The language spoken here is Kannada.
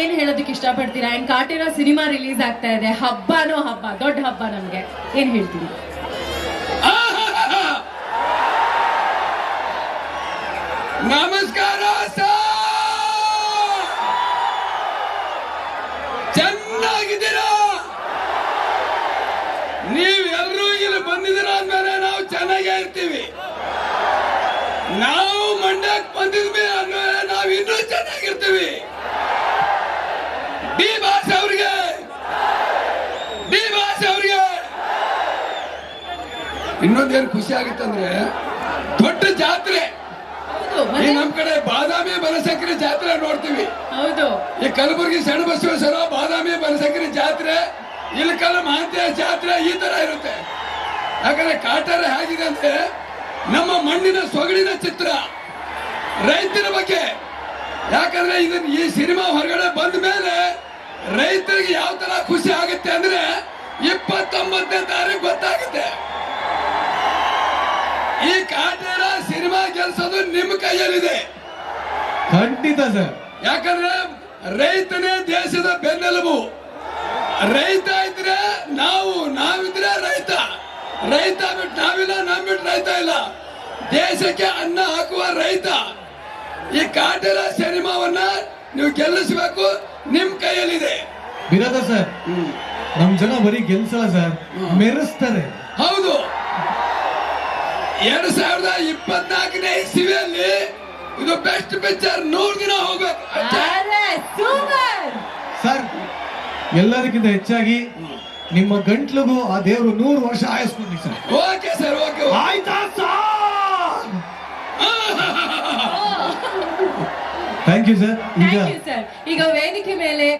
ಏನ್ ಹೇಳೋದಕ್ಕೆ ಇಷ್ಟಪಡ್ತೀರಾ? ಅಂಡ್ ಕಾಟಿರೋ ಸಿನಿಮಾ ರಿಲೀಸ್ ಆಗ್ತಾ ಇದೆ. ಹಬ್ಬನೋ ಹಬ್ಬ, ದೊಡ್ಡ ಹಬ್ಬ ನಮ್ಗೆ. ಏನ್ ಹೇಳ್ತೀರಿ? ನಮಸ್ಕಾರ ಚೆನ್ನಾಗಿದ್ದೀರಾ? ನೀವೆಲ್ಲರೂ ಇಲ್ಲಿ ಬಂದಿದ್ದೀರಾ ಅಂದ್ಮೇಲೆ ನಾವು ಚೆನ್ನಾಗೇ ಇರ್ತೀವಿ. ನಾವು ಮಂಡ್ಯಕ್ಕೆ ಬಂದಿದ್ವಿ ಅಂದ್ಮೇಲೆ ನಾವು ಇನ್ನೂ ಚೆನ್ನಾಗಿರ್ತೀವಿ. ಡಿ ಬಾಸ್ ಅವರಿಗೆ ಡಿ ಬಾಸ್ ಅವ್ರಿಗೆ ಇನ್ನೊಂದೇನು ಖುಷಿ ಆಗುತ್ತಂದ್ರೆ ದೊಡ್ಡ ಜಾತ್ರೆ. ಈ ನಮ್ ಕಡೆ ಬಾದಾಮಿ ಬನಸಂಕರಿ ಜಾತ್ರೆ ನೋಡ್ತೀವಿ. ಹೌದು. ಈ ಕಲಬುರಗಿ ಸಣ್ಣ ಬಸವೇಶ್ವರ ಬಾದಾಮಿ ಬನಸಂಕರಿ ಜಾತ್ರೆ ಇಲ್ಕಲ್ ಮಹಾಂತಿಯ ಜಾತ್ರೆ ಈ ತರ ಇರುತ್ತೆ. ಯಾಕಂದ್ರೆ ಕಾಟಾರ ಹೇಗಿದೆ ಅಂದ್ರೆ ನಮ್ಮ ಮಣ್ಣಿನ ಸೊಗಡಿನ ಚಿತ್ರ ರೈತರ ಬಗ್ಗೆ. ಯಾಕಂದ್ರೆ ಇದನ್ನ ಈ ಸಿನಿಮಾ ಹೊರಗಡೆ ಬಂದ ಮೇಲೆ ರೈತರಿಗೆ ಯಾವ ತರ ಖುಷಿ ಆಗುತ್ತೆ ಅಂದ್ರೆ ಇಪ್ಪತ್ತೊಂಬತ್ತನೇ ತಾರೀಕು ಗೊತ್ತಾಗುತ್ತೆ. ಈ ಕಾಟೇರ ಸಿನಿಮಾ ಗೆಲ್ಸೋದು ನಿಮ್ಮ ಕೈಯಲ್ಲಿದೆ. ಖಂಡಿತ ಸರ್. ಯಾಕಂದ್ರೆ ರೈತನೇ ದೇಶದ ಬೆನ್ನೆಲುಬು. ರೈತ ಇದ್ರೆ ನಾವು ನಾವಿದ್ರೆ ರೈತ. ರೈತ ಬಿಟ್ಟು ನಾವಿಲ್ಲ ನಾವ್ ಬಿಟ್ಟು ರೈತ ಇಲ್ಲ. ದೇಶಕ್ಕೆ ಅನ್ನ ಹಾಕುವ ರೈತ. ಈ ಕಾಟೇರ ಸಿನಿಮಾವನ್ನ ನೀವು ಗೆಲ್ಲಿಸಬೇಕು ನಿಮ್ ಕೈಯಲ್ಲಿದೆ. ವಿರೋಧ ಸರ್ ನಮ್ ಜನ ಬರೀ ಗೆಲ್ಸಲ್ಲ ಸರ್ ಮೆರೆಸ್ತಾರೆ. ಹೌದು. ಎರಡ್ ಸಾವಿರದ ಇಪ್ಪತ್ನಾಲ್ಕನೇ ಇಸ್ವಿಯಲ್ಲಿ ಇದು ಬೆಸ್ಟ್ ಪಿಕ್ಚರ್ ನೂರ್ ದಿನ ಹೋಗ್ಬೇಕು. ಅಷ್ಟೇ. ಅರೆ ಸೂಪರ್. ಸರ್ ಎಲ್ಲರಿಗಿಂತ ಹೆಚ್ಚಾಗಿ ನಿಮ್ಮ ಗಂಟ್ಲಿಗೂ ಆ ದೇವರು ನೂರು ವರ್ಷ ಆಯಸ್ಕೊಂಡಿ ಸರ್. ಓಕೆ ಸರ್ ಓಕೆ ಆಯ್ತಾ ಸರ್? ಥ್ಯಾಂಕ್ ಯು ಸರ್ ಈಗ ಥ್ಯಾಂಕ್ ಯು ಸರ್ ಈಗ ವೇದಿಕೆ ಮೇಲೆ